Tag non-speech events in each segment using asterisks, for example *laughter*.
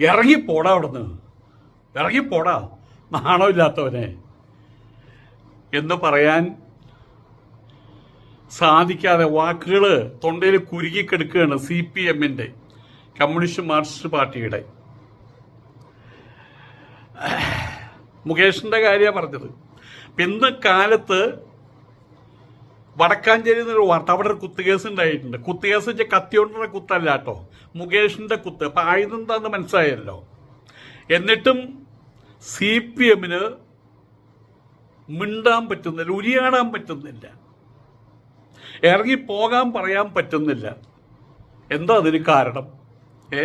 ഇറങ്ങിപ്പോടാ അവിടുന്ന്. ഇറങ്ങിപ്പോടാ. നാണമില്ലാത്തവനെ. എന്ന് പറയാൻ സാധിക്കാതെ വാക്കുകൾ തൊണ്ടയിൽ കുരുകിക്കെടുക്കുകയാണ് സി പി എമ്മിന്റെ കമ്മ്യൂണിസ്റ്റ് മാർക്സിസ്റ്റ് പാർട്ടിയുടെ. മുകേഷിന്റെ കാര്യമാണ് പറഞ്ഞത്. പിന്നെ കാലത്ത് വടക്കാഞ്ചേരി എന്നൊരു വാർത്ത. അവിടെ ഒരു കുത്തുകേസ് ഉണ്ടായിട്ടുണ്ട്. കുത്തുകേസ് വെച്ചാൽ കത്തിയോണ്ടുള്ള കുത്തല്ല കേട്ടോ. മുകേഷിന്റെ കുത്ത്. അപ്പം ആയുധം മനസ്സിലായല്ലോ? എന്നിട്ടും സി പി എമ്മിന് മിണ്ടാൻ പറ്റുന്നില്ല ഉരിയാടാൻ പറ്റുന്നില്ല. ഇറങ്ങി പോകാൻ പറയാൻ പറ്റുന്നില്ല. എന്താ അതിന് കാരണം? ഏ?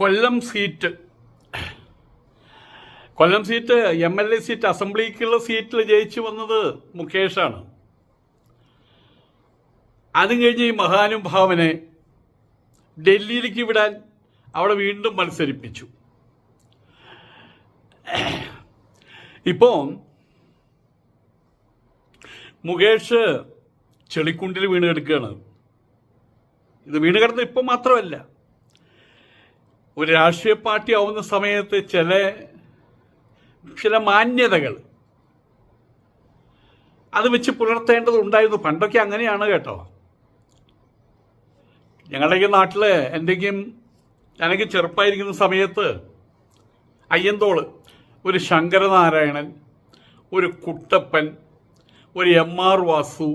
Kollam seat. Kollam seat M L A seat അസംബ്ലിക്കുള്ള സീറ്റിൽ ജയിച്ചു വന്നത് മുകേഷാണ്. അതും കഴിഞ്ഞ് ഈ മഹാനുഭാവനെ ഡൽഹിയിലേക്ക് വിടാൻ അവിടെ വീണ്ടും മത്സരിപ്പിച്ചു. ഇപ്പോൾ മുകേഷ് ചെളിക്കുണ്ടിൽ വീണ് കിടക്കുകയാണ്. ഇത് വീണ് കിടന്ന് ഇപ്പം മാത്രമല്ല ഒരു രാഷ്ട്രീയ പാർട്ടി ആവുന്ന സമയത്ത് ചില ചില മാന്യതകൾ അത് വെച്ച് പുലർത്തേണ്ടതുണ്ടായിരുന്നു പണ്ടൊക്കെ അങ്ങനെയാണ് കേട്ടോ. ഞങ്ങളുടെയൊക്കെ നാട്ടിൽ എന്തെങ്കിലും ഞാനൊക്കെ ചെറുപ്പമായിരിക്കുന്ന സമയത്ത് അയ്യന്തോൾ ഒരു ശങ്കരനാരായണൻ ഒരു കുട്ടപ്പൻ ഒരു എം ആർ വാസു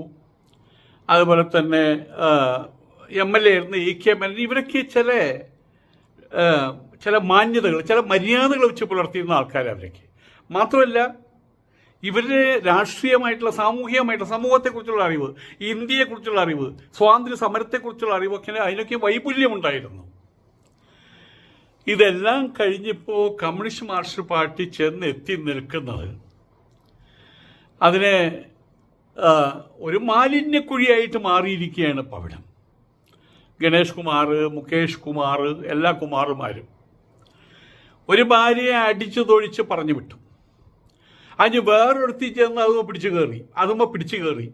അതുപോലെ തന്നെ എം എൽ എ ആയിരുന്നു ഇ കെ മെനൻ ഇവരൊക്കെ ചില ചില മാന്യതകൾ ചില മര്യാദകൾ വെച്ച് പുലർത്തിയിരുന്ന ആൾക്കാർ അവരൊക്കെ. മാത്രമല്ല ഇവരുടെ രാഷ്ട്രീയമായിട്ടുള്ള സാമൂഹികമായിട്ടുള്ള സമൂഹത്തെക്കുറിച്ചുള്ള അറിവ് ഇന്ത്യയെക്കുറിച്ചുള്ള അറിവ് സ്വാതന്ത്ര്യ സമരത്തെക്കുറിച്ചുള്ള അറിവൊക്കെ അതിനൊക്കെ വൈപുല്യമുണ്ടായിരുന്നു. ഇതെല്ലാം കഴിഞ്ഞപ്പോൾ കമ്മ്യൂണിസ്റ്റ് മാർക്സിസ്റ്റ് പാർട്ടി ചെന്ന് എത്തി നിൽക്കുന്നത്. അതിനെ ഒരു മാലിന്യക്കുഴിയായിട്ട് മാറിയിരിക്കുകയാണ് പവിടം. ഗണേഷ് കുമാർ മുകേഷ് കുമാർ എല്ലാ കുമാറുമാരും ഒരു ഭാര്യയെ അടിച്ചു തൊഴിച്ച് പറഞ്ഞു വിട്ടു. അതിന് വേറൊരുത്തി ചെന്ന് അതുമ്പോൾ പിടിച്ചു കയറി. അതുമ്പോൾ പിടിച്ചു കയറി.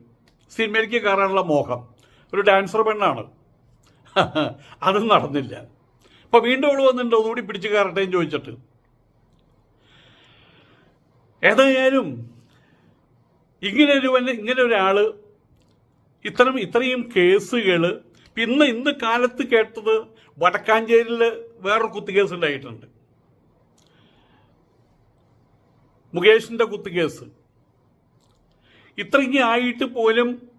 സിനിമയിലേക്ക് കയറാനുള്ള മോഹം. ഒരു ഡാൻസർ പെണ്ണാണ്. അതും നടന്നില്ല. ഇപ്പം വീണ്ടും ഇവിടെ വന്നിട്ടുണ്ട്. ഒന്നുകൂടി പിടിച്ചു കയറട്ടെ എന്ന് ചോദിച്ചിട്ട്. ഏതായാലും ഇങ്ങനെ ഒരു ഇങ്ങനെ ഒരാൾ ഇത്തരം ഇത്രയും കേസുകൾ ഇന്ന് ഇന്ന് കാലത്ത് കേട്ടത് വടക്കാഞ്ചേരിയിൽ വേറൊരു കുത്തുകേസ് ഉണ്ടായിട്ടുണ്ട്. മുകേഷിന്റെ കുത്തുകേസ്. ഇത്രയ്ക്ക് ആയിട്ട് പോലും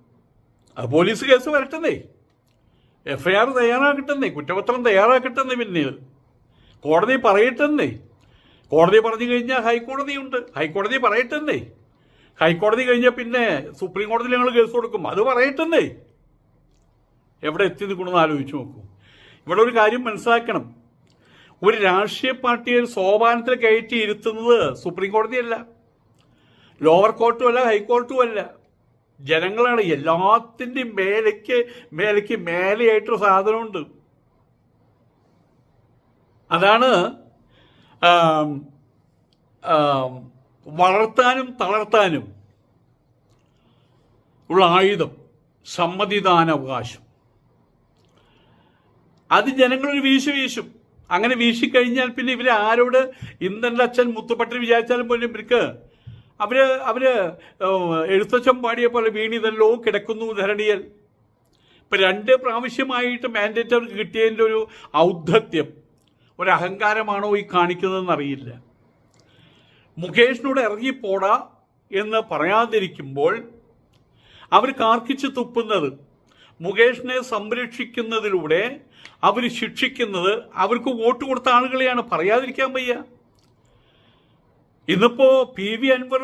പോലീസ് കേസ് വരട്ടെന്നേ. എഫ് ഐ ആർ തയ്യാറാക്കട്ടെന്നേ കുറ്റപത്രം തയ്യാറാക്കട്ടെന്നേ പിന്നീട്. കോടതി പറയട്ടെന്നേ. കോടതി പറഞ്ഞു കഴിഞ്ഞാൽ ഹൈക്കോടതിയുണ്ട്. ഹൈക്കോടതി പറയട്ടെന്നേ. ഹൈക്കോടതി കഴിഞ്ഞാൽ പിന്നെ സുപ്രീം കോടതിയിൽ ഞങ്ങൾ കേസ് കൊടുക്കും. അത് പറയട്ടെന്നേ. എവിടെ എത്തി നിൽക്കണമെന്ന് ആലോചിച്ച് നോക്കൂ. ഇവിടെ ഒരു കാര്യം മനസ്സിലാക്കണം. ഒരു രാഷ്ട്രീയ പാർട്ടിയെ സോപാനത്തിൽ കയറ്റി ഇരുത്തുന്നത് സുപ്രീം കോടതിയല്ല ലോവർ കോർട്ടും അല്ല ഹൈക്കോർട്ടും അല്ല. ജനങ്ങളാണ് എല്ലാത്തിന്റെയും മേലേക്ക് മേലേക്ക് മേലെയായിട്ടൊരു സാധനമുണ്ട്. അതാണ് വളർത്താനും തളർത്താനും ഉള്ള ആയുധം സമ്മതിദാനാവകാശം. അത് ജനങ്ങളൊരു വീശു വീശും. അങ്ങനെ വീശിക്കഴിഞ്ഞാൽ പിന്നെ ഇവർ ആരോട് ഇന്ദ്രന്റെ അച്ഛൻ മുത്തുപട്ടി വിചാരിച്ചാലും പോലും ഇവർക്ക് അവർ അവർ എഴുത്തച്ഛൻ പാടിയ പോലെ വീണിതല്ലോ കിടക്കുന്നു ധരണിയൽ. ഇപ്പൊ രണ്ട് പ്രാവശ്യമായിട്ട് മാൻഡേറ്റ് അവർക്ക് കിട്ടിയതിന്റെ ഒരു ഔദ്ധത്യം ഒരു അഹങ്കാരമാണോ ഈ കാണിക്കുന്നതെന്ന് അറിയില്ല മുകേഷിനോട് ഇറങ്ങിപ്പോടാ എന്ന് പറയാതിരിക്കുമ്പോൾ അവർ കാർക്കിച്ച് തുപ്പുന്നത് മുകേഷിനെ സംരക്ഷിക്കുന്നതിലൂടെ അവർ ശിക്ഷിക്കുന്നത് അവർക്ക് വോട്ട് കൊടുത്ത ആളുകളെയാണ്. പറയാതിരിക്കാൻ വയ്യ. ഇന്നിപ്പോ പി വി അൻവർ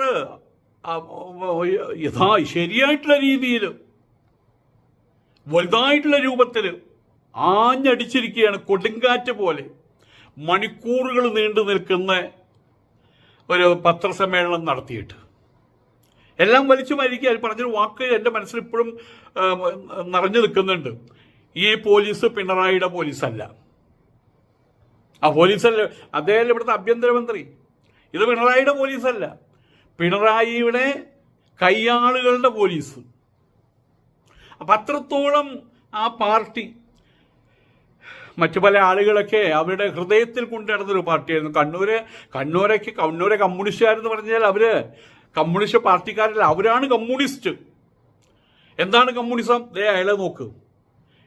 യഥാ ശരിയായിട്ടുള്ള രീതിയിൽ വലുതായിട്ടുള്ള രൂപത്തിൽ ആഞ്ഞടിച്ചിരിക്കുകയാണ് കൊടുങ്കാറ്റ് പോലെ. മണിക്കൂറുകൾ നീണ്ടു നിൽക്കുന്ന ഒരു പത്രസമ്മേളനം നടത്തിയിട്ട്. എല്ലാം വലിച്ചു മരിക്കുക പറഞ്ഞൊരു വാക്ക് എന്റെ മനസ്സിൽ ഇപ്പോഴും നിറഞ്ഞു നിൽക്കുന്നുണ്ട്. ഈ പോലീസ് പിണറായിയുടെ പോലീസല്ല. ആ പോലീസല്ല അദ്ദേഹം ഇവിടുത്തെ ആഭ്യന്തരമന്ത്രി. ഇത് പിണറായിയുടെ പോലീസല്ല. പിണറായിയുടെ കയ്യാളുകളുടെ പോലീസ്. അപ്പം അത്രത്തോളം ആ പാർട്ടി മറ്റു പല ആളുകളൊക്കെ അവരുടെ ഹൃദയത്തിൽ കൊണ്ടുനടന്നൊരു പാർട്ടിയായിരുന്നു. കണ്ണൂര് കണ്ണൂരൊക്കെ കണ്ണൂരെ കമ്മ്യൂണിസ്റ്റുകാരെന്ന് പറഞ്ഞാൽ അവർ കമ്മ്യൂണിസ്റ്റ് പാർട്ടിക്കാരല്ല അവരാണ് കമ്മ്യൂണിസ്റ്റ്. എന്താണ് കമ്മ്യൂണിസം? ദേ അയാളെ നോക്ക്.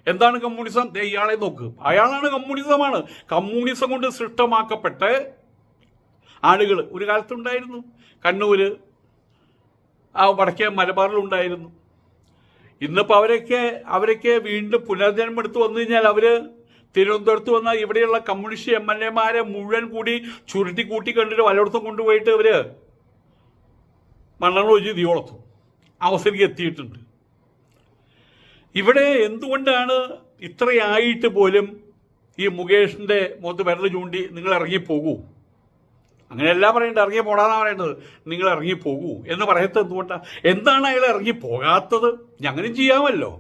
എന്താണ് കമ്മ്യൂണിസം? ദേ ഇയാളെ നോക്ക്. അയാളാണ് കമ്മ്യൂണിസമാണ്. കമ്മ്യൂണിസം കൊണ്ട് സൃഷ്ടമാക്കപ്പെട്ട ആളുകൾ ഒരു കാലത്തുണ്ടായിരുന്നു. കണ്ണൂര് ആ വടക്കേ മലബാറിലുണ്ടായിരുന്നു. ഇന്നിപ്പോൾ അവരൊക്കെ അവരൊക്കെ വീണ്ടും പുനർജന്മം എടുത്തു വന്നു കഴിഞ്ഞാൽ അവർ തിരുവനന്തപുരത്ത് വന്ന ഇവിടെയുള്ള കമ്മ്യൂണിസ്റ്റ് എം എൽ എമാരെ മുഴുവൻ കൂടി ചുരുട്ടി കൂട്ടി കണ്ടിട്ട് പലയിടത്തും കൊണ്ടുപോയിട്ട് അവർ മണ്ണെണ്ണ ഒഴിച്ച് വളർത്തും അവസരം എത്തിയിട്ടുണ്ട്. ഇവിടെ എന്തുകൊണ്ടാണ് ഇത്രയായിട്ട് പോലും ഈ മുകേഷിന്റെ മുഖത്ത് വിരൽ ചൂണ്ടി നിങ്ങൾ ഇറങ്ങിപ്പോകൂ? അങ്ങനെയല്ല പറയേണ്ടത് ഇറങ്ങി പോടാന്നാ പറയേണ്ടത്. നിങ്ങൾ ഇറങ്ങി പോകൂ എന്ന് പറയത്തത് എന്തുകൊണ്ടാണ് എന്താണ് അയാൾ ഇറങ്ങി പോകാത്തത് ഞങ്ങളും ചെയ്യാമല്ലോ.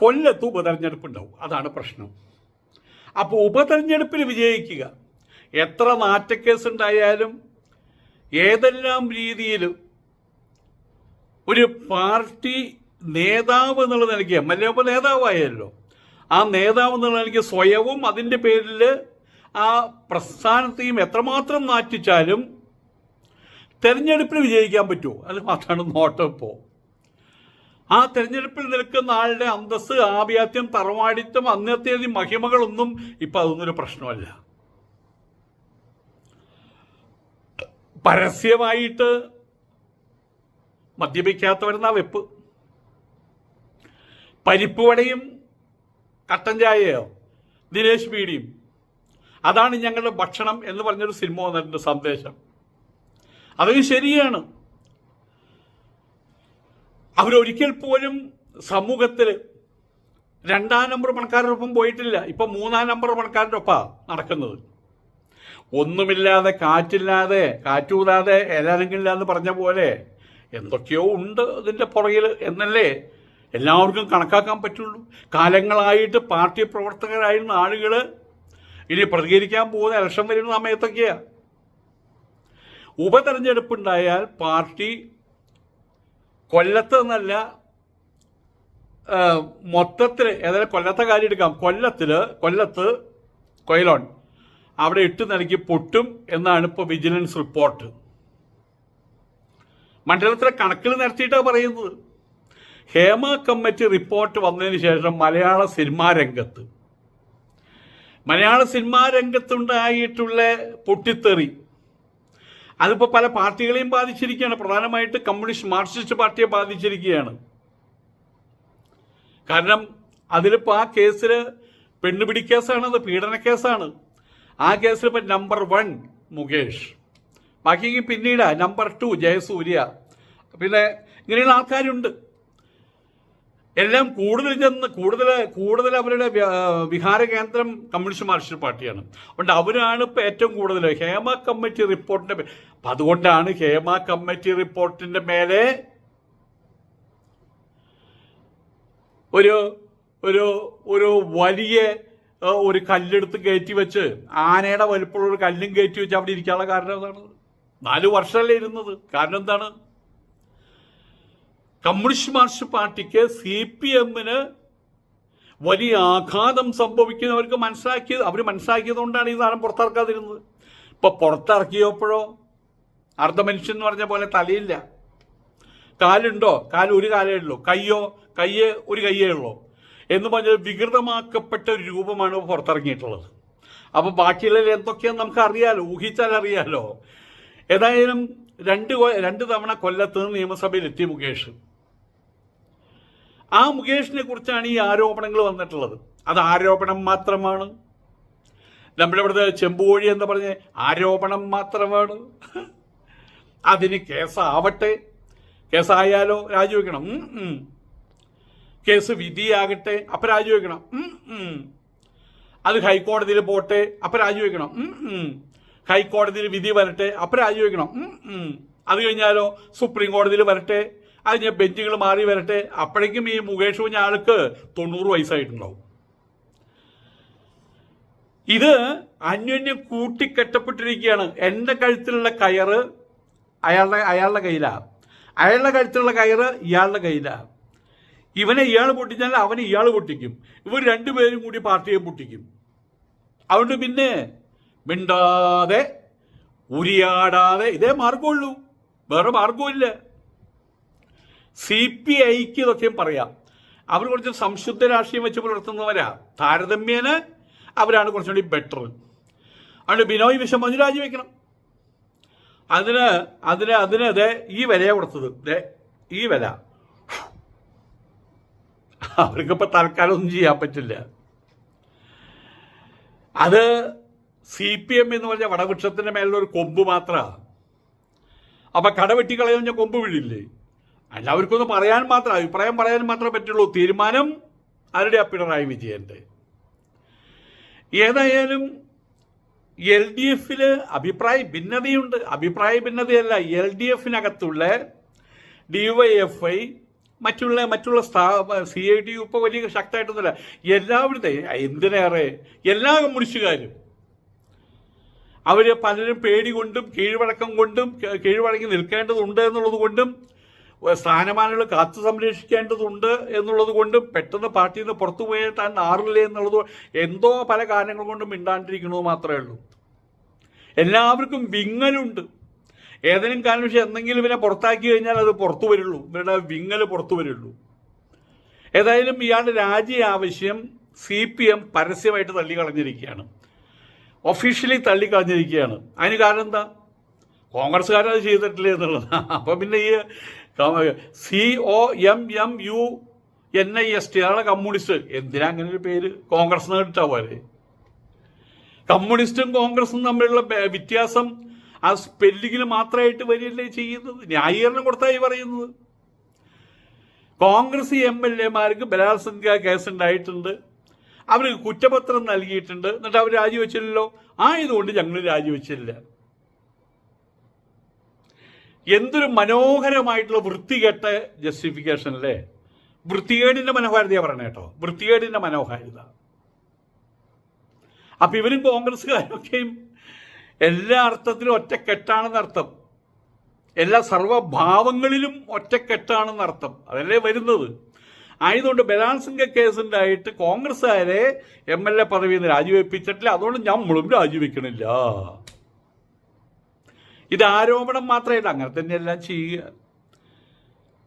കൊല്ലത്ത് ഉപതെരഞ്ഞെടുപ്പ് ഉണ്ടാവും അതാണ് പ്രശ്നം. അപ്പോൾ ഉപതെരഞ്ഞെടുപ്പിൽ വിജയിക്കുക. എത്ര നാറ്റക്കേസ് ഉണ്ടായാലും ഏതെല്ലാം രീതിയിൽ ഒരു പാർട്ടി നേതാവ് എന്നുള്ള നിലയ്ക്ക് എം എൽ എ ഇപ്പോൾ നേതാവായല്ലോ. ആ നേതാവ് എന്നുള്ള നിലയ്ക്ക് സ്വയവും അതിന്റെ പേരിൽ ആ പ്രസ്ഥാനത്തെയും എത്രമാത്രം നാറ്റിച്ചാലും തെരഞ്ഞെടുപ്പിൽ വിജയിക്കാൻ പറ്റുമോ? അത് മാത്രമാണ് നോട്ടം ഇപ്പോൾ ആ തെരഞ്ഞെടുപ്പിൽ നിൽക്കുന്ന ആളുടെ അന്തസ് ആഭ്യാത്യം തറവാടിത്തം അന്നത്തെ മഹിമകളൊന്നും ഇപ്പം അതൊന്നൊരു പ്രശ്നമല്ല. പരസ്യമായിട്ട് മദ്യപിക്കാത്തവരെന്നാ വെപ്പ്. പരിപ്പ് വടയും കട്ടൻ ചായയോ ദിനേശ് പീടിയും. അതാണ് ഞങ്ങളുടെ ഭക്ഷണം എന്ന് പറഞ്ഞൊരു സിനിമ വന്നിട്ടുണ്ട് സന്ദേശം. അത് ശരിയാണ്. അവരൊരിക്കൽ പോലും സമൂഹത്തിൽ രണ്ടാം നമ്പർ പണക്കാരുടെ ഒപ്പം പോയിട്ടില്ല. ഇപ്പം മൂന്നാം നമ്പർ പണക്കാരുടെ ഒപ്പാണ് നടക്കുന്നത്. ഒന്നുമില്ലാതെ കാറ്റില്ലാതെ കാറ്റൂതാതെ ഇലനങ്ങില്ല ഇല്ലാന്ന് പറഞ്ഞ പോലെ എന്തൊക്കെയോ ഉണ്ട് ഇതിന്റെ പുറകിൽ എന്നല്ലേ എല്ലാവർക്കും കണക്കാക്കാൻ പറ്റുള്ളൂ. കാലങ്ങളായിട്ട് പാർട്ടി പ്രവർത്തകരായിരുന്ന ആളുകൾ ഇനി പ്രതികരിക്കാൻ പോകുന്ന ഇലക്ഷൻ വരുന്ന സമയത്തൊക്കെയാണ് ഉപതെരഞ്ഞെടുപ്പുണ്ടായാൽ പാർട്ടി കൊല്ലത്ത് എന്നല്ല മൊത്തത്തിൽ ഏതായാലും കൊല്ലത്തെ കാര്യം എടുക്കാം. കൊല്ലത്തിൽ കൊല്ലത്ത് കൊയിലോൺ അവിടെ ഇട്ട് നൽകി പൊട്ടും എന്നാണ് ഇപ്പോൾ വിജിലൻസ് റിപ്പോർട്ട്. മണ്ഡലത്തിലെ കണക്കിൽ നിരത്തിയിട്ടാണ് പറയുന്നത്. ഹേമ കമ്മിറ്റി റിപ്പോർട്ട് വന്നതിന് ശേഷം മലയാള സിനിമാ രംഗത്ത്. മലയാള സിനിമാ രംഗത്തുണ്ടായിട്ടുള്ള പൊട്ടിത്തെറി. അതിപ്പോൾ പല പാർട്ടികളെയും ബാധിച്ചിരിക്കുകയാണ്. പ്രധാനമായിട്ട് കമ്മ്യൂണിസ്റ്റ് മാർക്സിസ്റ്റ് പാർട്ടിയെ ബാധിച്ചിരിക്കുകയാണ്. കാരണം അതിലിപ്പോൾ ആ കേസിൽ പെണ്ണുപിടി കേസാണ് അത് പീഡന കേസാണ്. ആ കേസിൽ ഇപ്പം നമ്പർ വൺ മുകേഷ്. ബാക്കി പിന്നീട് നമ്പർ ടു ജയസൂര്യ. പിന്നെ ഇങ്ങനെയുള്ള ആൾക്കാരുണ്ട്. എല്ലാം കൂടുതൽ ചെന്ന് കൂടുതൽ കൂടുതൽ അവരുടെ വിഹാര കേന്ദ്രം കമ്മ്യൂണിസ്റ്റ് മാർക്സിസ്റ്റ് പാർട്ടിയാണ്. അതുകൊണ്ട് അവരാണ് ഇപ്പോൾ ഏറ്റവും കൂടുതൽ. ഹേമ കമ്മിറ്റി റിപ്പോർട്ടിന്റെ അപ്പം അതുകൊണ്ടാണ് ഹേമ കമ്മിറ്റി റിപ്പോർട്ടിന്റെ മേലെ ഒരു ഒരു ഒരു വലിയ ഒരു കല്ലെടുത്ത് കയറ്റി വെച്ച് ആനയുടെ വലുപ്പമുള്ള ഒരു കല്ലും കയറ്റി വെച്ച് അവിടെ ഇരിക്കാനുള്ള കാരണം എന്താണ് നാല് വർഷമല്ലേ ഇരുന്നത്. കാരണം എന്താണ്? കമ്മ്യൂണിസ്റ്റ് മാർക്സിസ്റ്റ് പാർട്ടിക്ക് സി പി എമ്മിന് വലിയ ആഘാതം സംഭവിക്കുന്നവർക്ക് മനസ്സിലാക്കിയത് അവർ മനസ്സിലാക്കിയതുകൊണ്ടാണ് ഈ സാധനം പുറത്തിറക്കാതിരുന്നത്. ഇപ്പൊ പുറത്തിറക്കിയപ്പോഴോ അർദ്ധ മനുഷ്യൻ എന്ന് പറഞ്ഞ പോലെ തലയില്ല. കാലുണ്ടോ? കാൽ ഒരു കാലേ ഉള്ളൂ. കയ്യോ? കയ്യ് ഒരു കയ്യേ ഉള്ളൂ എന്ന് പറഞ്ഞാൽ വികൃതമാക്കപ്പെട്ട ഒരു രൂപമാണ് പുറത്തിറങ്ങിയിട്ടുള്ളത്. അപ്പോൾ ബാക്കിയുള്ള എന്തൊക്കെയാന്ന് നമുക്ക് അറിയാലോ ഊഹിച്ചാൽ അറിയാലോ ഏതായാലും രണ്ട് രണ്ട് തവണ കൊല്ലത്ത് നിയമസഭയിൽ എത്തി മുകേഷ്. ആ മുകേഷിനെ കുറിച്ചാണ് ഈ ആരോപണങ്ങൾ വന്നിട്ടുള്ളത് അത് ആരോപണം മാത്രമാണ് നമ്മുടെ ഇവിടുത്തെ ചെമ്പുകോഴി എന്ന് പറഞ്ഞ ആരോപണം മാത്രമാണ് അതിന് കേസാവട്ടെ കേസായാലോ രാജിവെക്കണം. കേസ് വിധിയാകട്ടെ അപ്പം രാജിവെക്കണം. അത് ഹൈക്കോടതിയിൽ പോട്ടെ അപ്പം രാജിവെക്കണം. ഹൈക്കോടതിയിൽ വിധി വരട്ടെ അപ്പം രാജിവെക്കണം. അത് കഴിഞ്ഞാലോ സുപ്രീം കോടതിയിൽ വരട്ടെ അത് ഞാൻ ബെഞ്ചുകൾ മാറി വരട്ടെ. അപ്പോഴേക്കും ഈ മുകേഷ് കുഞ്ഞ ആൾക്ക് തൊണ്ണൂറ് വയസ്സായിട്ടുണ്ടാവും. ഇത് അന്യോന്യം കൂട്ടിക്കെട്ടപ്പെട്ടിരിക്കുകയാണ്. എന്റെ കഴുത്തിലുള്ള കയറ് അയാളുടെ അയാളുടെ കയ്യിലാണ് അയാളുടെ കഴുത്തിലുള്ള കയറ് ഇയാളുടെ കയ്യിലാണ് ഇവനെ ഇയാൾ പൊട്ടിച്ചാൽ അവനെ ഇയാൾ പൊട്ടിക്കും. ഇവർ രണ്ടുപേരും കൂടി പാർട്ടിയെ പൊട്ടിക്കും. അതുകൊണ്ട് പിന്നെ മിണ്ടാതെ ഉരിയാടാതെ ഇതേ മാർഗമുള്ളൂ വേറെ മാർഗമില്ല സി പി ഐക്ക് ഇതൊക്കെയും പറയാം. അവർ കുറച്ച് സംശുദ്ധ രാഷ്ട്രീയം വെച്ച് പുലർത്തുന്നവരാ. താരതമ്യേന അവരാണ് കുറച്ചുകൂടി ബെറ്റർ അതുകൊണ്ട് ബിനോയ് വിശ്വം അത് രാജിവെക്കണം. അതിന് അതിന് അതിന് ദേ ഈ വിലയാണ് കൊടുത്തത്. ദേ ഈ വില. അവർക്കിപ്പോൾ തൽക്കാലം ഒന്നും ചെയ്യാൻ പറ്റില്ല. അത് സി പി എം എന്ന് പറഞ്ഞ വടവൃക്ഷത്തിന്റെ മേലുള്ള ഒരു കൊമ്പ് മാത്രമാണ് അപ്പൊ കടവെട്ടിക്കളയെന്ന് പറഞ്ഞാൽ കൊമ്പ് വീഴില്ലേ? എല്ലാവർക്കൊന്ന് പറയാൻ മാത്രം അഭിപ്രായം പറയാൻ മാത്രമേ പറ്റുള്ളൂ. തീരുമാനം ആരുടെ പിണറായി വിജയന്റെ. ഏതായാലും എൽ ഡി എഫിൽ അഭിപ്രായ ഭിന്നതയുണ്ട്. അഭിപ്രായ ഭിന്നതയല്ല എൽ ഡി എഫിനകത്തുള്ള ഡിവൈഎഫ്ഐ മറ്റുള്ള മറ്റുള്ള സ്ഥാപ സി ഐ ടി ഇപ്പോൾ വലിയ ശക്തമായിട്ടൊന്നുമില്ല. എല്ലാവരുടെ എന്തിനേറെ എല്ലാ കമ്മ്യൂണിസ്റ്റുകാരും അവർ പലരും പേടി കൊണ്ടും കീഴ്വഴക്കം കൊണ്ടും കീഴ്വഴങ്ങി നിൽക്കേണ്ടതുണ്ട് എന്നുള്ളത് കൊണ്ടും സ്ഥാനമാനങ്ങൾ കാത്തു സംരക്ഷിക്കേണ്ടതുണ്ട് എന്നുള്ളത് കൊണ്ടും പെട്ടെന്ന് പാർട്ടിയിൽ നിന്ന് പുറത്തു പോയിട്ടാൻ താൻ നാറില്ലേ എന്നുള്ളത് എന്തോ പല കാരണങ്ങൾ കൊണ്ടും മിണ്ടാണ്ടിരിക്കണമെന്ന് മാത്രമേ ഉള്ളൂ. എല്ലാവർക്കും വിങ്ങലുണ്ട്. ഏതെങ്കിലും കാരണം പക്ഷെ എന്തെങ്കിലും ഇവനെ പുറത്താക്കി കഴിഞ്ഞാൽ അത് പുറത്തു വരുള്ളൂ. ഇവരുടെ വിങ്ങൽ പുറത്തു വരുള്ളൂ. ഏതായാലും ഇയാളുടെ രാജി ആവശ്യം സി പി എം പരസ്യമായിട്ട് തള്ളിക്കളഞ്ഞിരിക്കുകയാണ്. ഒഫീഷ്യലി തള്ളിക്കളഞ്ഞിരിക്കുകയാണ്. അതിന് കാരണം എന്താ? കോൺഗ്രസ്സുകാരത് ചെയ്തിട്ടില്ല എന്നുള്ളത്. *laughs* അപ്പം പിന്നെ ഈ C O M M U N I S T അതാണ് കമ്മ്യൂണിസ്റ്റ്. എന്തിനാ അങ്ങനെ ഒരു പേര്? കോൺഗ്രസ് എടുത്താ പോലെ കമ്മ്യൂണിസ്റ്റും കോൺഗ്രസും തമ്മിലുള്ള വ്യത്യാസം ആ സ്പെല്ലിങ്ങിന് മാത്രമായിട്ട് വരികയല്ലേ ചെയ്യുന്നത്? ന്യായീകരണം കൊടുത്തായി പറയുന്നത്. കോൺഗ്രസ് എം എൽ എമാർക്ക് ബലാത്സംഗ കേസുണ്ടായിട്ടുണ്ട്. അവർക്ക് കുറ്റപത്രം നൽകിയിട്ടുണ്ട്. എന്നിട്ട് അവർ രാജിവെച്ചില്ലല്ലോ. ആയതുകൊണ്ട് ഞങ്ങൾ രാജിവെച്ചില്ല. എന്തൊരു മനോഹരമായിട്ടുള്ള വൃത്തികെട്ട ജസ്റ്റിഫിക്കേഷൻ അല്ലേ? വൃത്തികേടിന്റെ മനോഹാരിതയാണ് പറയണേ കേട്ടോ. വൃത്തികേടിന്റെ മനോഹാരിത. അപ്പൊ ഇവരും കോൺഗ്രസ്സുകാരൊക്കെയും എല്ലാ അർത്ഥത്തിലും ഒറ്റക്കെട്ടാണെന്ന് അർത്ഥം. എല്ലാ സർവഭാവങ്ങളിലും ഒറ്റക്കെട്ടാണെന്ന് അർത്ഥം. അതല്ലേ വരുന്നത്? ആയതുകൊണ്ട് ബലാൻസിംഗ കേസുണ്ടായിട്ട് കോൺഗ്രസ്സുകാരെ എം എൽ എ പദവിയിൽ നിന്ന് രാജിവെപ്പിച്ചിട്ടില്ല. അതുകൊണ്ട് നമ്മളും രാജിവെക്കണില്ല. ഇത് ആരോപണം മാത്രമല്ല അങ്ങനെ തന്നെയെല്ലാം ചെയ്യുക.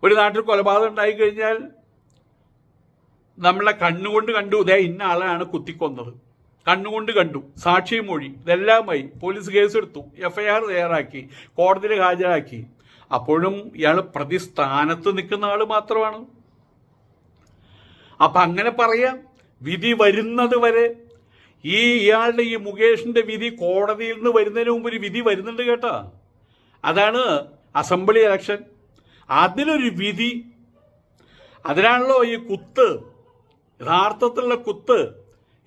ഒരു നാട്ടിൽ കൊലപാതകം ഉണ്ടായി കഴിഞ്ഞാൽ നമ്മളെ കണ്ണുകൊണ്ട് കണ്ടു. ഇതേ ഇന്ന ആളാണ് കുത്തിക്കൊന്നത്. കണ്ണുകൊണ്ട് കണ്ടു. സാക്ഷി മൊഴി. ഇതെല്ലാമായി പോലീസ് കേസെടുത്തു. എഫ് ഐ ആർ തയ്യാറാക്കി. കോടതിയിൽ ഹാജരാക്കി. അപ്പോഴും ഇയാൾ പ്രതിസ്ഥാനത്ത് നിൽക്കുന്ന ആൾ മാത്രമാണ്. അപ്പൊ അങ്ങനെ പറയാം. വിധി വരുന്നത് വരെ ഈ ഇയാളുടെ ഈ മുകേഷിന്റെ വിധി കോടതിയിൽ നിന്ന് വരുന്നതിന് മുമ്പ് ഒരു വിധി വരുന്നുണ്ട് കേട്ടോ. അതാണ് അസംബ്ലി ഇലക്ഷൻ. അതിലൊരു വിധി അതിനാണല്ലോ ഈ കുത്ത് യഥാർത്ഥത്തിലുള്ള കുത്ത്.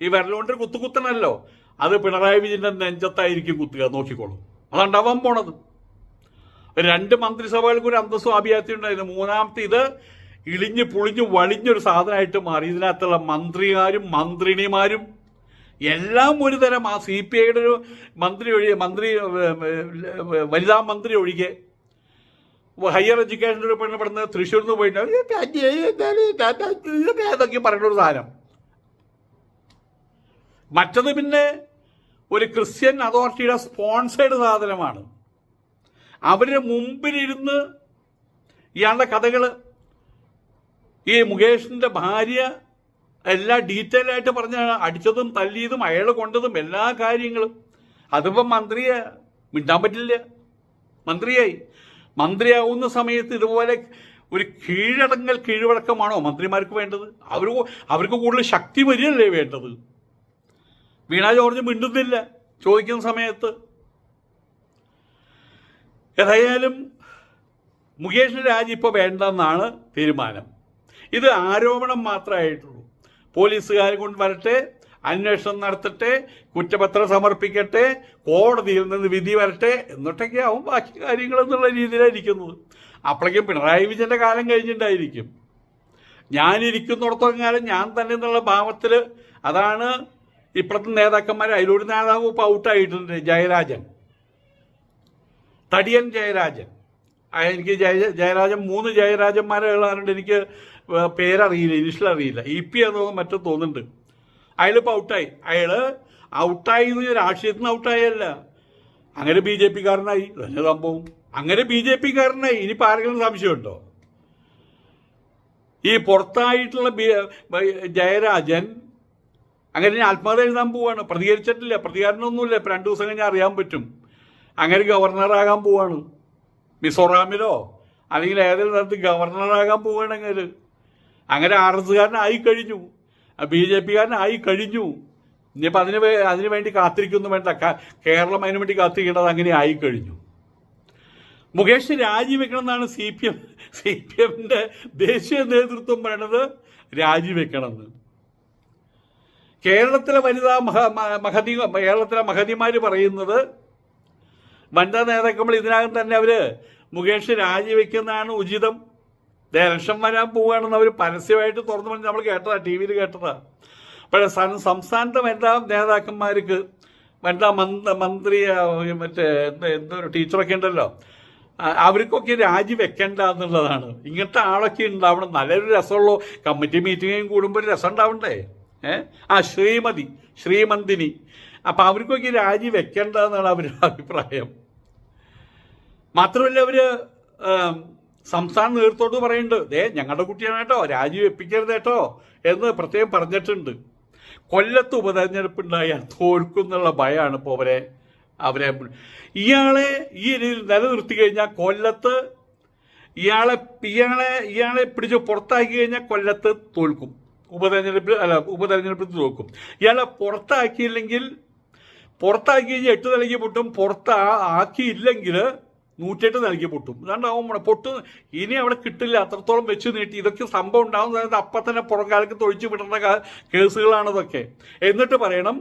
ഈ വിരലുകൊണ്ട് കുത്ത് കുത്തണല്ലോ. അത് പിണറായി വിജയന്റെ നെഞ്ചത്തായിരിക്കും കുത്തുക നോക്കിക്കോളൂ. അതുണ്ടാവാൻ പോണത്. രണ്ട് മന്ത്രിസഭകൾക്ക് ഒരു അന്തസ്സും അഭിയാത്തി ഉണ്ടായിരുന്നു. മൂന്നാമത്തെ ഇത് ഇളിഞ്ഞ് പുളിഞ്ഞ് വളിഞ്ഞൊരു സാധനമായിട്ട് മാറി. ഇതിനകത്തുള്ള മന്ത്രിമാരും മന്ത്രിണിമാരും എല്ലാം ഒരു തരം ആ സി പി ഐയുടെ ഒരു മന്ത്രി ഒഴികെ മന്ത്രി വനിതാ മന്ത്രി ഒഴികെ. ഹയർ എഡ്യൂക്കേഷൻ പെടുന്ന തൃശ്ശൂരിൽ നിന്ന് പോയിട്ട് ഏതൊക്കെ പറയുന്ന ഒരു സാധനം. മറ്റത് പിന്നെ ഒരു ക്രിസ്ത്യൻ അതോറിറ്റിയുടെ സ്പോൺസേഡ് സാധനമാണ്. അവരുടെ മുമ്പിലിരുന്ന് ഇയാളുടെ കഥകൾ ഈ മുകേഷിന്റെ ഭാര്യ എല്ലാ ഡീറ്റെയിൽ ആയിട്ട് പറഞ്ഞ അടിച്ചതും തല്ലിയതും അയാൾ കൊണ്ടതും എല്ലാ കാര്യങ്ങളും. അതിപ്പം മന്ത്രിയെ മിണ്ടാൻ പറ്റില്ല. മന്ത്രിയായി. മന്ത്രിയാവുന്ന സമയത്ത് ഇതുപോലെ ഒരു കീഴടങ്ങൽ കീഴ്വഴക്കമാണോ മന്ത്രിമാർക്ക് വേണ്ടത്? അവർ അവർക്ക് കൂടുതൽ ശക്തി വരികയല്ലേ വേണ്ടത്? വീണ ജോർജ് മിണ്ടുന്നില്ല ചോദിക്കുന്ന സമയത്ത്. ഏതായാലും മുകേഷ് രാജി ഇപ്പോൾ വേണ്ടെന്നാണ് തീരുമാനം. ഇത് ആരോപണം മാത്രമായിട്ടുള്ളൂ. പോലീസുകാരെ കൊണ്ട് വരട്ടെ അന്വേഷണം നടത്തട്ടെ കുറ്റപത്രം സമർപ്പിക്കട്ടെ കോടതിയിൽ നിന്ന് വിധി വരട്ടെ എന്നിട്ടൊക്കെ ആവും ബാക്കി കാര്യങ്ങൾ എന്നുള്ള രീതിയിലായിരിക്കുന്നത്. അപ്പോഴേക്കും പിണറായി വിജയന്റെ കാലം കഴിഞ്ഞിട്ടുണ്ടായിരിക്കും ഞാനിരിക്കുന്നിടത്തോളം കാലം ഞാൻ തന്നെ എന്നുള്ള ഭാവത്തിൽ അതാണ് ഇപ്പോഴത്തെ നേതാക്കന്മാർ അതിലൊരു നേതാവ് ഇപ്പോൾ ഔട്ടായിട്ടുണ്ട് ജയരാജൻ. തടിയൻ ജയരാജൻ. എനിക്ക് ജയ ജയരാജൻ മൂന്ന് ജയരാജന്മാരെ ജയരാജന്മാരുള്ളതുകൊണ്ട് എനിക്ക് പേരറിയില്ല ഇനിഷ്യൽ അറിയില്ല ഇ പി എന്നൊന്നും മറ്റോ തോന്നുന്നുണ്ട്. അയാളിപ്പോൾ ഔട്ടായി. അയാൾ ഔട്ടായി എന്ന് രാഷ്ട്രീയത്തിൽ നിന്ന് ഔട്ടായല്ല. അങ്ങനെ ബി ജെ പിക്കാരനായി. തന്നെ സംഭവം. അങ്ങനെ ബി ജെ പിക്കാരനായി. ഇനിയിപ്പോൾ ആരെങ്കിലും സംശയമുണ്ടോ? ഈ പുറത്തായിട്ടുള്ള ജയരാജൻ അങ്ങനെ ആത്മഹത്യ എഴുതാൻ പോവാണ്. പ്രതികരിച്ചിട്ടില്ല. പ്രതികാരനൊന്നുമില്ല. ഇപ്പം രണ്ടു ദിവസം കഴിഞ്ഞാൽ അറിയാൻ പറ്റും. അങ്ങനെ ഗവർണറാകാൻ പോവാണ്. മിസോറാമിലോ അല്ലെങ്കിൽ ഏതെങ്കിലും സ്ഥലത്ത് ഗവർണറാകാൻ പോവുകയാണെങ്കിൽ അങ്ങനെ ആർ എസ്സുകാരനായി കഴിഞ്ഞു ബി ജെ പിക്കാരനായി കഴിഞ്ഞു. ഇനിയിപ്പോൾ അതിന് അതിന് വേണ്ടി കാത്തിരിക്കുന്നു വേണ്ട. കേരളം അതിനു വേണ്ടി കാത്തിരിക്കേണ്ടത് അങ്ങനെ ആയി കഴിഞ്ഞു. മുകേഷ് രാജിവെക്കണം എന്നാണ് C P M C P എമ്മിന്റെ ദേശീയ നേതൃത്വം പറയണത് രാജിവെക്കണമെന്ന്. കേരളത്തിലെ വനിതാ മഹ മഹതി കേരളത്തിലെ മഹതിമാർ പറയുന്നത് വനിതാ നേതാക്കൾ ഇതിനകം തന്നെ അവർ മുകേഷ് രാജിവെക്കുന്നതാണ് ഉചിതം. ഇലക്ഷൻ വരാൻ പോവുകയാണെന്ന് അവർ പരസ്യമായിട്ട് തുറന്നു പറഞ്ഞ് നമ്മൾ കേട്ടതാ ടി വിയിൽ കേട്ടതാ പക്ഷേ സംസ്ഥാനത്തെ വനിതാ നേതാക്കന്മാർക്ക് വനിതാ മന്ത് മന്ത്രി മറ്റേ എന്ത് എന്തൊരു ടീച്ചറൊക്കെ ഉണ്ടല്ലോ അവർക്കൊക്കെ രാജിവെക്കേണ്ട എന്നുള്ളതാണ്. ഇങ്ങനത്തെ ആളൊക്കെ ഉണ്ടാവണം. നല്ലൊരു രസമുള്ളൂ. കമ്മിറ്റി മീറ്റിങ്ങും കൂടുമ്പോൾ ഒരു രസം ഉണ്ടാവണ്ടേ? ഏ? ആ ശ്രീമതി ശ്രീമന്തിനി. അപ്പം അവർക്കൊക്കെ രാജി വെക്കേണ്ട എന്നാണ് അവരുടെ അഭിപ്രായം. മാത്രമല്ല അവർ ഏം, സംസ്ഥാന നേതൃത്വത്തോട് പറയുന്നുണ്ട് ദേ ഞങ്ങളുടെ കുട്ടിയാണ് കേട്ടോ രാജീവ് എപ്പിക്കരുത് കേട്ടോ എന്ന് പ്രത്യേകം പറഞ്ഞിട്ടുണ്ട്. കൊല്ലത്ത് ഉപതെരഞ്ഞെടുപ്പ് ഉണ്ടായാൽ തോൽക്കുന്നുള്ള ഭയമാണ് ഇപ്പോൾ അവരെ അവരെ ഇയാളെ ഈ രീതിയിൽ നിലനിർത്തി കഴിഞ്ഞാൽ കൊല്ലത്ത് ഇയാളെ ഇയാളെ ഇയാളെ പിടിച്ച് പുറത്താക്കി കഴിഞ്ഞാൽ കൊല്ലത്ത് തോൽക്കും. ഉപതെരഞ്ഞെടുപ്പിൽ അല്ല ഉപതെരഞ്ഞെടുപ്പിൽ തോൽക്കും. ഇയാളെ പുറത്താക്കിയില്ലെങ്കിൽ പുറത്താക്കി കഴിഞ്ഞാൽ എട്ട് നിലയ്ക്ക് പൊട്ടും പുറത്ത് ആക്കിയില്ലെങ്കിൽ നൂറ്റെട്ട് പൊട്ടും. ഇതാണ്ടാവും പൊട്ട് ഇനി അവിടെ കിട്ടില്ല. അത്രത്തോളം വെച്ച് നീട്ടി. ഇതൊക്കെ സംഭവം ഉണ്ടാകുന്ന സമയത്ത് അപ്പം തന്നെ പുറംകാലത്ത് തൊഴിച്ചു വിടുന്ന കേസുകളാണതൊക്കെ എന്നിട്ട് പറയണം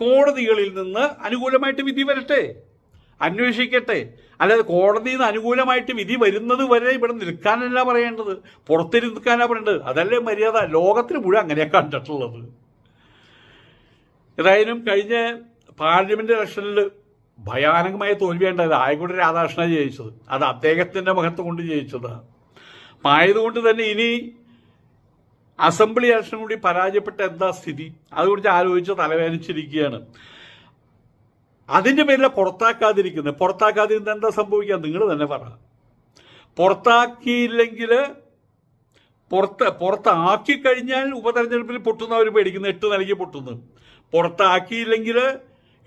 കോടതികളിൽ നിന്ന് അനുകൂലമായിട്ട് വിധി വരട്ടെ. അന്വേഷിക്കട്ടെ. അല്ലാതെ കോടതിയിൽ നിന്ന് അനുകൂലമായിട്ട് വിധി വരുന്നത് വരെ ഇവിടെ നിൽക്കാനല്ല പറയേണ്ടത്. പുറത്തിരി നിൽക്കാനാണ് പറയേണ്ടത്. അതല്ലേ മര്യാദ. ലോകത്തിന് മുഴുവൻ അങ്ങനെയാണ് കണ്ടിട്ടുള്ളത്. ഏതായാലും കഴിഞ്ഞ പാർലമെന്റ് ഇലക്ഷനിൽ ഭയാനകമായ തോൽവിയുണ്ടായത് ആയക്കുടി രാധാകൃഷ്ണ ജയിച്ചത്. അത് അദ്ദേഹത്തിന്റെ മഹത്വം കൊണ്ട് ജയിച്ചതാണ്. അപ്പം ആയതുകൊണ്ട് തന്നെ ഇനി അസംബ്ലി ഇലക്ഷൻ കൂടി പരാജയപ്പെട്ട എന്താ സ്ഥിതി? അതുകുറിച്ച് ആലോചിച്ച് തലവേദനിച്ചിരിക്കുകയാണ്. അതിന്റെ പേരിൽ പുറത്താക്കാതിരിക്കുന്നത് പുറത്താക്കാതിരുന്ന എന്താ സംഭവിക്കുക? നിങ്ങൾ തന്നെ പറ. പുറത്താക്കിയില്ലെങ്കിൽ പുറത്ത് പുറത്താക്കി കഴിഞ്ഞാൽ ഉപതെരഞ്ഞെടുപ്പിൽ പൊട്ടുന്നവർ പേടിക്കുന്നു എട്ട് നിലയ്ക്ക് പൊട്ടുന്നു. പുറത്താക്കിയില്ലെങ്കിൽ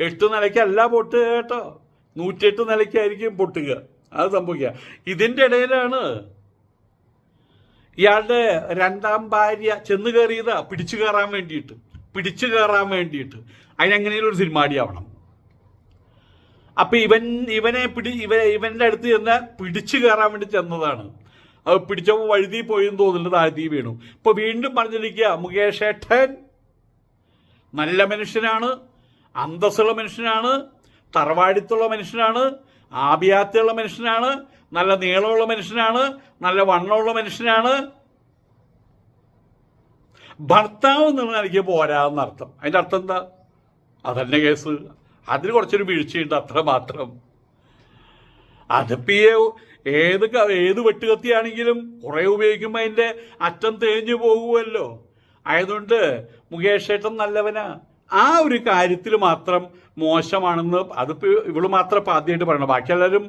എട്ട് നിലയ്ക്കല്ല പൊട്ടുക കേട്ടോ. നൂറ്റെട്ട് നിലയ്ക്കായിരിക്കും പൊട്ടുക. അത് സംഭവിക്കുക. ഇതിന്റെ ഇടയിലാണ് ഇയാളുടെ രണ്ടാം ഭാര്യ ചെന്ന് കയറിയതാ. പിടിച്ചു കയറാൻ വേണ്ടിയിട്ട്. പിടിച്ചു കയറാൻ വേണ്ടിയിട്ട്. അതിനെങ്ങനെയും ഒരു സിനിമാടിയാവണം അപ്പൊ ഇവൻ ഇവനെ പിടി ഇവ ഇവന്റെ അടുത്ത് ചെന്ന് പിടിച്ചു കയറാൻ വേണ്ടി ചെന്നതാണ്. അത് പിടിച്ചപ്പോൾ വഴുതി പോയെന്ന് തോന്നുന്നുണ്ട് താഴ്ത്തി വീണു. ഇപ്പൊ വീണ്ടും പറഞ്ഞിരിക്കുക മുകേഷ് ഏട്ടൻ നല്ല മനുഷ്യനാണ്. അന്തസ്സുള്ള മനുഷ്യനാണ് തറവാടിത്തുള്ള മനുഷ്യനാണ് ആഭിയാത്യമുള്ള മനുഷ്യനാണ് നല്ല നീളമുള്ള മനുഷ്യനാണ് നല്ല വണ്ണമുള്ള മനുഷ്യനാണ്. ഭർത്താവ് എന്നുള്ള നിലയ്ക്ക് പോരാന്നർത്ഥം അതിന്റെ അർത്ഥം എന്താ? അതന്നെ കേസ്. അതിന് കുറച്ചൊരു വീഴ്ചയുണ്ട് അത്ര മാത്രം. അതിപ്പോ ഏത് ഏത് വെട്ടുകത്തിയാണെങ്കിലും കുറെ ഉപയോഗിക്കുമ്പോൾ അതിന്റെ അറ്റം തേഞ്ഞു പോകുമല്ലോ ആയതുകൊണ്ട് മുകേഷ് ഏട്ടൻ നല്ലവനാ. ആ ഒരു കാര്യത്തിൽ മാത്രം മോശമാണെന്ന് അത് ഇവൾ മാത്രം ആദ്യമായിട്ട് പറയണം ബാക്കി എല്ലാവരും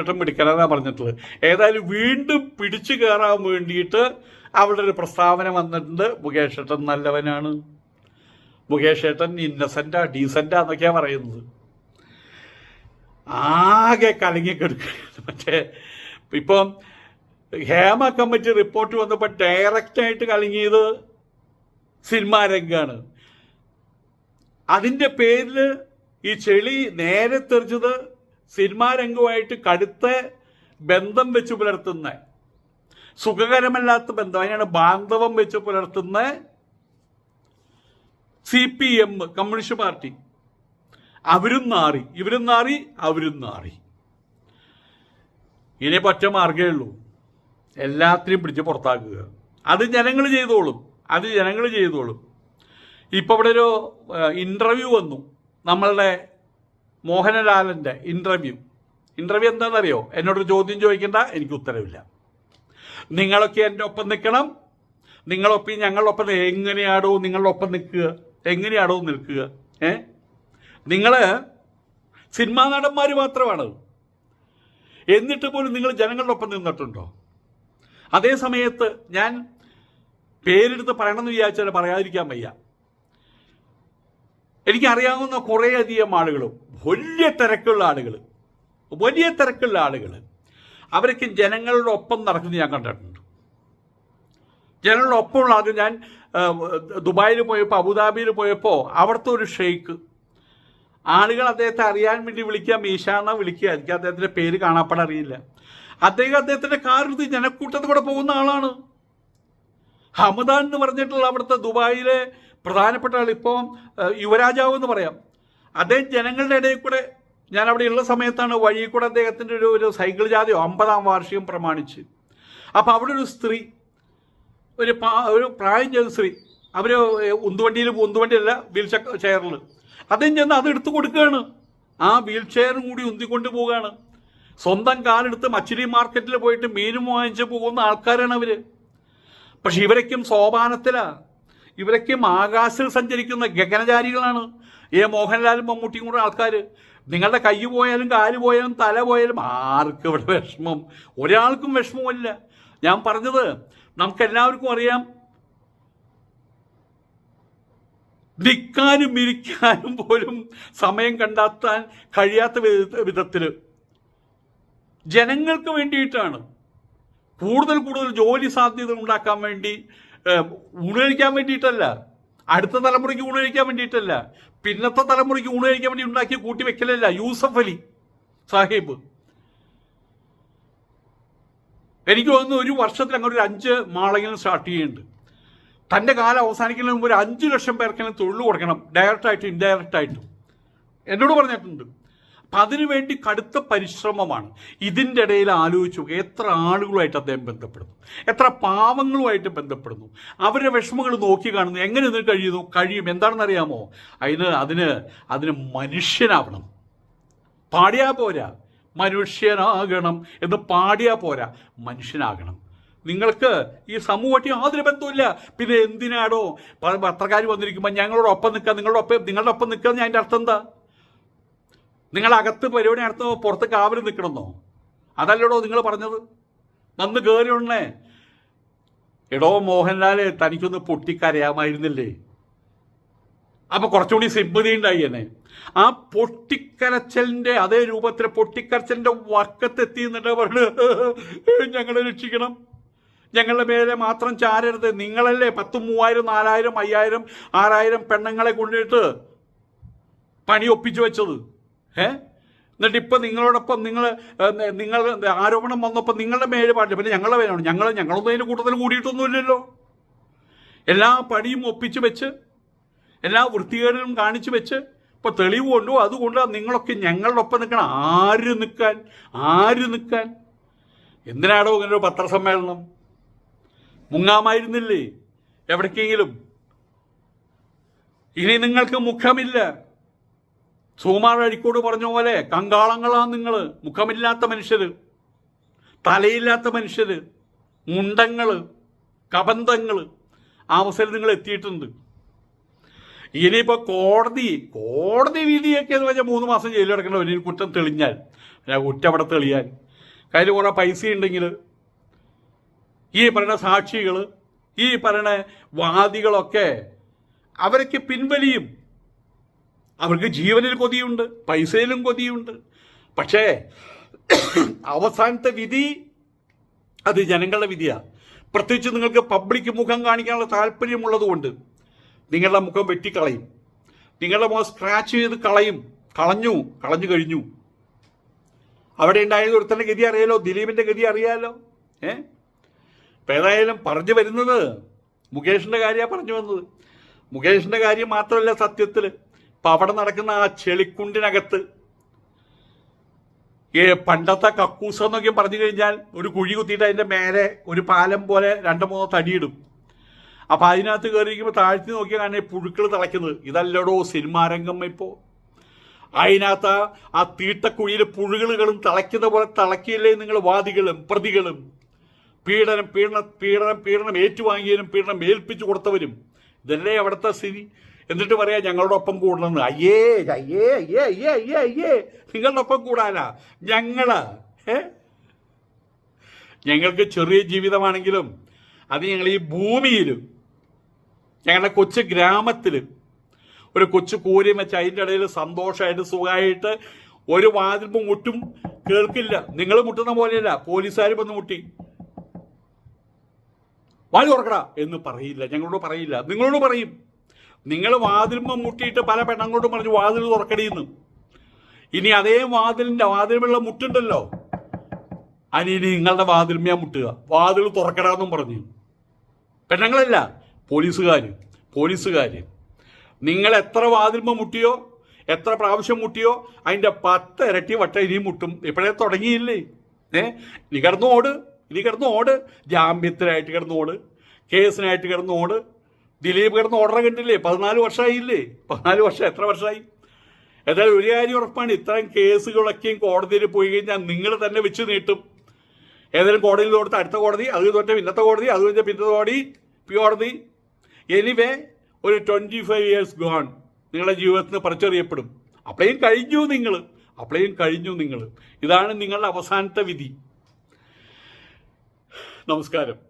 ഏട്ടൻ പിടിക്കണമെന്നാണ് പറഞ്ഞിട്ടുള്ളത്. ഏതായാലും വീണ്ടും പിടിച്ചു കയറാൻ വേണ്ടിയിട്ട് അവളുടെ ഒരു പ്രസ്താവന വന്നിട്ടുണ്ട്. മുകേഷ് ഏട്ടൻ നല്ലവനാണ്. മുകേഷ് ഏട്ടൻ ഇന്നസെന്റാ ഡീസന്റാ എന്നൊക്കെയാ പറയുന്നത്. ആകെ കലങ്ങിക്കെടുക്കുകയാണ്. മറ്റേ ഇപ്പം ഹേമ കമ്മിറ്റി റിപ്പോർട്ട് വന്നപ്പോൾ ഡയറക്റ്റായിട്ട് കലങ്ങിയത് സിനിമാ രംഗാണ്. അതിന്റെ പേരിൽ ഈ ചെളി നേരെ തെറിച്ചത് സിനിമാ രംഗവുമായിട്ട് കടുത്ത ബന്ധം വെച്ച് പുലർത്തുന്ന സുഖകരമല്ലാത്ത ബന്ധം അതിനാണ് ബാന്ധവം വെച്ച് പുലർത്തുന്ന C P M communist party. അവരും നാറി ഇവരും നാറി അവരും നാറി. ഇനി പറ്റ മാർഗേ ഉള്ളൂ. എല്ലാത്തിനെയും പിടിച്ച് പുറത്താക്കുക. അത് ജനങ്ങൾ ചെയ്തോളും. അത് ജനങ്ങൾ ചെയ്തോളും. ഇപ്പം ഇവിടെ ഒരു ഇന്റർവ്യൂ വന്നു. നമ്മളുടെ മോഹനലാലന്റെ ഇന്റർവ്യൂ ഇന്റർവ്യൂ എന്താണെന്നറിയോ? എന്നോട് ചോദ്യം ചോദിക്കേണ്ട എനിക്ക് ഉത്തരവില്ല. നിങ്ങളൊക്കെ എന്റെ ഒപ്പം നിൽക്കണം. നിങ്ങളൊപ്പം എങ്ങനെയാണോ എങ്ങനെയാടോ നിങ്ങളുടെ ഒപ്പം നിൽക്കുക. എങ്ങനെയാടോ നിൽക്കുക. ഏ? നിങ്ങൾ സിനിമാ നടന്മാർ മാത്രമാണ്. എന്നിട്ട് പോലും നിങ്ങൾ ജനങ്ങളുടെ ഒപ്പം നിന്നിട്ടുണ്ടോ? അതേ സമയത്ത് ഞാൻ പേരെടുത്ത് പറയണമെന്ന് വിചാരിച്ചാൽ പറയാതിരിക്കാൻ വയ്യ. എനിക്കറിയാവുന്ന കുറേയധികം ആളുകൾ വലിയ തിരക്കുള്ള ആളുകൾ വലിയ തിരക്കുള്ള ആളുകൾ അവരൊക്കെ ജനങ്ങളുടെ ഒപ്പം നടക്കുന്നത് ഞാൻ കണ്ടിട്ടുണ്ട്. ജനങ്ങളുടെ ഒപ്പമുള്ള ആളുകൾ ഞാൻ ദുബായിൽ പോയപ്പോൾ അബുദാബിയിൽ പോയപ്പോൾ അവിടുത്തെ ഒരു ഷെയ്ക്ക്. ആളുകൾ അദ്ദേഹത്തെ അറിയാൻ വേണ്ടി വിളിക്കുക മീശാന്ന വിളിക്കുക. എനിക്ക് അദ്ദേഹത്തിന്റെ പേര് കാണാപ്പാട് അറിയില്ല. അദ്ദേഹം അദ്ദേഹത്തിന്റെ കാറിൽ ജനക്കൂട്ടത്തിൽ കൂടെ പോകുന്ന ആളാണ്. ഹമദാൻ എന്ന് പറഞ്ഞിട്ടുള്ള അവിടുത്തെ ദുബായിലെ പ്രധാനപ്പെട്ട ആൾ ഇപ്പോൾ യുവരാജാവ് എന്ന് പറയാം. അദ്ദേഹം ജനങ്ങളുടെ ഇടയിൽ കൂടെ ഞാൻ അവിടെ ഉള്ള സമയത്താണ് വഴി കൂടെ അദ്ദേഹത്തിന്റെ ഒരു ഒരു സൈക്കിൾ ജാഥയോ ഒമ്പതാം വാർഷികം പ്രമാണിച്ച്. അപ്പോൾ അവിടെ ഒരു സ്ത്രീ ഒരു ഒരു പ്രായം ചെയ്ത സ്ത്രീ അവർ ഉന്തുവണ്ടിയിൽ ഉന്തുവണ്ടിയല്ല വീൽ ചെയറിൽ അദ്ദേഹം ചെന്ന് അത് എടുത്തു കൊടുക്കുകയാണ്. ആ വീൽ ചെയറും കൂടി ഉന്തിക്കൊണ്ട് പോവുകയാണ്. സ്വന്തം കാലെടുത്ത് മച്ചിരി മാർക്കറ്റിൽ പോയിട്ട് മീനും വാങ്ങിച്ച് പോകുന്ന ആൾക്കാരാണ് അവർ പക്ഷെ ഇവരൊക്കെയും സോപാനത്തിലാ. ഇവരൊക്കെയും ആകാശത്തിൽ സഞ്ചരിക്കുന്ന ഗഗനചാരികളാണ്. ഏ മോഹൻലാലും മമ്മൂട്ടിയും കൂടെ ആൾക്കാർ നിങ്ങളുടെ കൈ പോയാലും കാൽ പോയാലും തല പോയാലും ആർക്ക് ഇവിടെ വിഷമം. ഒരാൾക്കും വിഷമമില്ല ഞാൻ പറഞ്ഞത് നമുക്കെല്ലാവർക്കും അറിയാം. നിൽക്കാനും ഇരിക്കാനും പോലും സമയം കണ്ടെത്താൻ കഴിയാത്ത വിധത്തിൽ ജനങ്ങൾക്ക് വേണ്ടിയിട്ടാണ് കൂടുതൽ കൂടുതൽ ജോലി സാധ്യത ഉണ്ടാക്കാൻ വേണ്ടി ഏഹ്, ഊണ് കഴിക്കാൻ വേണ്ടിയിട്ടല്ല. അടുത്ത തലമുറയ്ക്ക് ഊണ് കഴിക്കാൻ വേണ്ടിയിട്ടല്ല. പിന്നത്തെ തലമുറയ്ക്ക് ഊണ് കഴിക്കാൻ വേണ്ടി ഉണ്ടാക്കി കൂട്ടി വെക്കലല്ല. യൂസഫ് അലി സാഹിബ്. എനിക്ക് തോന്നുന്നു ഒരു വർഷത്തിൽ അങ്ങനെ ഒരു അഞ്ച് മാളെങ്കിലും സ്റ്റാർട്ട് ചെയ്യുന്നുണ്ട്. തന്റെ കാലം അവസാനിക്കുന്നതിന് മുമ്പ് ഒരു അഞ്ച് ലക്ഷം പേർക്കെങ്കിലും തൊഴിൽ കൊടുക്കണം. ഡയറക്റ്റായിട്ടും ഇൻഡയറക്റ്റായിട്ടും എന്നോട് പറഞ്ഞിട്ടുണ്ട്. അപ്പം അതിനുവേണ്ടി കടുത്ത പരിശ്രമമാണ്. ഇതിന്റെ ഇടയിൽ ആലോചിച്ചു എത്ര ആളുകളുമായിട്ട് അദ്ദേഹം ബന്ധപ്പെടുന്നു? എത്ര പാവങ്ങളുമായിട്ട് ബന്ധപ്പെടുന്നു? അവരുടെ വിഷമങ്ങൾ നോക്കി കാണുന്നു. എങ്ങനെ ഇതിന് കഴിയുന്നു? കഴിയും. എന്താണെന്നറിയാമോ? അതിന് അതിന് അതിന് മനുഷ്യനാവണം. പാടിയാ പോരാ. മനുഷ്യനാകണം എന്ന് പാടിയാ പോരാ. മനുഷ്യനാകണം. നിങ്ങൾക്ക് ഈ സമൂഹമായിട്ട് യാതൊരു ബന്ധമില്ല പിന്നെ എന്തിനാടോ? പത്രക്കാർ വന്നിരിക്കുമ്പോൾ ഞങ്ങളോടൊപ്പം നിൽക്കുക നിങ്ങളുടെ ഒപ്പം നിങ്ങളുടെ ഒപ്പം നിൽക്കുക അതിന്റെ അർത്ഥം എന്താ? നിങ്ങൾ അകത്ത് പരിപാടി നടത്തുമ്പോൾ പുറത്ത് കാവൽ നിൽക്കണമെന്നോ അതല്ലടോ നിങ്ങൾ പറഞ്ഞത്. വന്ന് കയറി ഉടനെ എടോ മോഹൻലാൽ തനിക്കൊന്ന് പൊട്ടിക്കരയാമായിരുന്നില്ലേ? അപ്പൊ കുറച്ചുകൂടി സിമ്പതി ഉണ്ടായി എന്നെ. ആ പൊട്ടിക്കരച്ചലിന്റെ അതേ രൂപത്തിൽ പൊട്ടിക്കരച്ചലിന്റെ വക്കത്തെത്തി എന്നിട്ട് പറഞ്ഞു ഞങ്ങളെ രക്ഷിക്കണം. ഞങ്ങളുടെ മേലെ മാത്രം ചാരരുത്. നിങ്ങളല്ലേ പത്തും മൂവായിരം നാലായിരം അയ്യായിരം ആറായിരം പെണ്ണുങ്ങളെ കൊണ്ടിട്ട് പണി ഒപ്പിച്ചു വെച്ചത്? ഏ? എന്നിട്ട് ഇപ്പം നിങ്ങളോടൊപ്പം നിങ്ങൾ നിങ്ങൾ ആരോപണം വന്നപ്പോൾ നിങ്ങളുടെ മേലെ പാടില്ല. പിന്നെ ഞങ്ങളുടെ പേരാണ് ഞങ്ങൾ ഞങ്ങളൊന്നും അതിന്റെ കൂട്ടത്തിൽ കൂടിയിട്ടൊന്നുമില്ലല്ലോ. എല്ലാ പണിയും ഒപ്പിച്ച് വെച്ച് എല്ലാ വൃത്തികേടുകളും കാണിച്ചു വെച്ച് ഇപ്പോൾ തെളിവ് കൊണ്ടു അതുകൊണ്ട് നിങ്ങളൊക്കെ ഞങ്ങളുടെ ഒപ്പം നിൽക്കണം. ആര് നിൽക്കാൻ ആര് നിൽക്കാൻ? എന്തിനാടോ ഇങ്ങനെ ഒരു പത്രസമ്മേളനം? മുങ്ങാമായിരുന്നില്ലേ? എവിടേക്കെങ്കിലും? ഇനി നിങ്ങൾക്ക് മുഖമില്ല. സുകുമാർ അഴിക്കോട് പറഞ്ഞ പോലെ കങ്കാളങ്ങളാണ് നിങ്ങൾ മുഖമില്ലാത്ത മനുഷ്യർ തലയില്ലാത്ത മനുഷ്യർ മുണ്ടങ്ങൾ കബന്ധങ്ങൾ ആ അവസരം നിങ്ങൾ എത്തിയിട്ടുണ്ട്. ഇനിയിപ്പോൾ കോടതി കോടതി വിധിയൊക്കെ എന്ന് വെച്ചാൽ മൂന്ന് മാസം ജയിലിൽ കിടക്കേണ്ട ഒരു കുറ്റം തെളിഞ്ഞാൽ കുറ്റം അവിടെ തെളിയാൻ കയ്യിൽ കുറേ പൈസ ഉണ്ടെങ്കിൽ ഈ പറയുന്ന സാക്ഷികൾ ഈ പറയുന്ന വാദികളൊക്കെ അവരൊക്കെ പിൻവലിയും. അവർക്ക് ജീവനിൽ കൊതിയുണ്ട് പൈസയിലും കൊതിയുണ്ട്. പക്ഷേ അവസാനത്തെ വിധി അത് ജനങ്ങളുടെ വിധിയാണ് പ്രത്യേകിച്ച് നിങ്ങൾക്ക് പബ്ലിക് മുഖം കാണിക്കാനുള്ള താല്പര്യമുള്ളത് കൊണ്ട് നിങ്ങളുടെ മുഖം വെട്ടിക്കളയും. നിങ്ങളുടെ മുഖം സ്ക്രാച്ച് ചെയ്ത് കളയും. കളഞ്ഞു കളഞ്ഞു കഴിഞ്ഞു. അവിടെ ഉണ്ടായത് ഒരുത്തന്റെ ഗതി അറിയാലോ? ദിലീപിന്റെ ഗതി അറിയാലോ? ഏ? ഏതായാലും പറഞ്ഞു വരുന്നത് മുകേഷിന്റെ കാര്യമാണ് പറഞ്ഞു വന്നത്. മുകേഷിന്റെ കാര്യം മാത്രമല്ല സത്യത്തിൽ ഇപ്പം അവിടെ നടക്കുന്ന ആ ചെളിക്കുണ്ടിനകത്ത് ഈ പണ്ടത്തെ കക്കൂസ് എന്നൊക്കെ പറഞ്ഞു കഴിഞ്ഞാൽ ഒരു കുഴി കുത്തിയിട്ട് അതിന്റെ മേലെ ഒരു പാലം പോലെ രണ്ട് മൂന്നോ തടിയിടും. അപ്പം അതിനകത്ത് കയറിയിരിക്കുമ്പോൾ താഴ്ത്തി നോക്കിയാൽ കാണുന്നത് പുഴുക്കൾ തിളയ്ക്കുന്നത്. ഇതല്ലടോ സിനിമാരംഗം ഇപ്പോൾ അതിനകത്ത് ആ- തീട്ടക്കുഴിയിലെ പുഴുകളുകളും തിളയ്ക്കുന്ന പോലെ തിളക്കിയില്ലേ നിങ്ങൾ വാദികളും പ്രതികളും. പീഡനം പീഡനം പീഡനം പീഡനം ഏറ്റുവാങ്ങിയവരും പീഡനം ഏൽപ്പിച്ചു കൊടുത്തവരും. ഇതല്ലേ അവിടുത്തെ സ്ഥിതി? എന്നിട്ട് പറയാ ഒപ്പം കൂടണമെന്ന്. അയ്യേ അയ്യേ അയ്യേ അയ്യേ അയ്യേ അയ്യേ നിങ്ങളുടെ ഒപ്പം കൂടാനാ? ഞങ്ങൾ ഞങ്ങൾക്ക് ചെറിയ ജീവിതമാണെങ്കിലും അത് ഞങ്ങൾ ഈ ഭൂമിയിലും ഞങ്ങളുടെ കൊച്ചു ഗ്രാമത്തിലും ഒരു കൊച്ചു കോരി വെച്ച് അതിന്റെ ഇടയിൽ സന്തോഷമായിട്ട് സുഖമായിട്ട് ഒരു വാതിൽപ്പും മുട്ടും കേൾക്കില്ല. നിങ്ങൾ മുട്ടുന്ന പോലെയല്ല പോലീസുകാർ വന്ന് മുട്ടി. വാഴ തുറക്കടാ എന്ന് പറയില്ല. ഞങ്ങളോട് പറയില്ല. നിങ്ങളോട് പറയും. നിങ്ങൾ വാതിൽമ മുട്ടിയിട്ട് പല പെണ്ണങ്ങളോട്ടും പറഞ്ഞു വാതിൽ തുറക്കടിയെന്ന്. ഇനി അതേ വാതിലിന്റെ വാതിലുമുള്ള മുട്ടുണ്ടല്ലോ. അനി നിങ്ങളുടെ വാതിൽമയാ മുട്ടുക. വാതിൽ തുറക്കടാന്നും പറഞ്ഞു. പെണ്ണങ്ങളല്ല പോലീസുകാർ പോലീസുകാർ നിങ്ങൾ എത്ര വാതിൽമ മുട്ടിയോ എത്ര പ്രാവശ്യം മുട്ടിയോ അതിന്റെ പത്ത് ഇരട്ടി വട്ടം ഇനിയും മുട്ടും. ഇപ്പോഴേ തുടങ്ങിയില്ലേ? ഏ? ഇനി കിടന്ന് ഓട് ഇനി കിടന്ന് ഓട് ജാമ്യത്തിനായിട്ട് കിടന്ന് ഓട് കേസിനായിട്ട് കിടന്ന് ഓട് ദിലീപ് കിടന്ന് ഓർഡർ കിട്ടില്ലേ? പതിനാല് വർഷമായില്ലേ പതിനാല് വർഷം എത്ര വർഷമായി ഏതായാലും ഒരു കാര്യം ഉറപ്പാണ് ഇത്തരം കേസുകളൊക്കെയും കോടതിയിൽ പോയി കഴിഞ്ഞാൽ നിങ്ങൾ തന്നെ വെച്ച് നീട്ടും. ഏതെങ്കിലും കോടതിയിൽ കൊടുത്ത് അടുത്ത കോടതി അത് തൊട്ട് പിന്നത്തെ കോടതി അത് കഴിഞ്ഞ പിന്നത്തെ കോടതി പി കോടതി. എനിവേ ഒരു ട്വന്റി ഫൈവ് ഇയേഴ്സ് ഗോൺ നിങ്ങളുടെ ജീവിതത്തിൽ നിന്ന് പറിച്ചെറിയപ്പെടും. അപ്പോഴേയും കഴിഞ്ഞു നിങ്ങൾ. അപ്പോഴേയും കഴിഞ്ഞു നിങ്ങൾ. ഇതാണ് നിങ്ങളുടെ അവസാനത്തെ വിധി. നമസ്കാരം.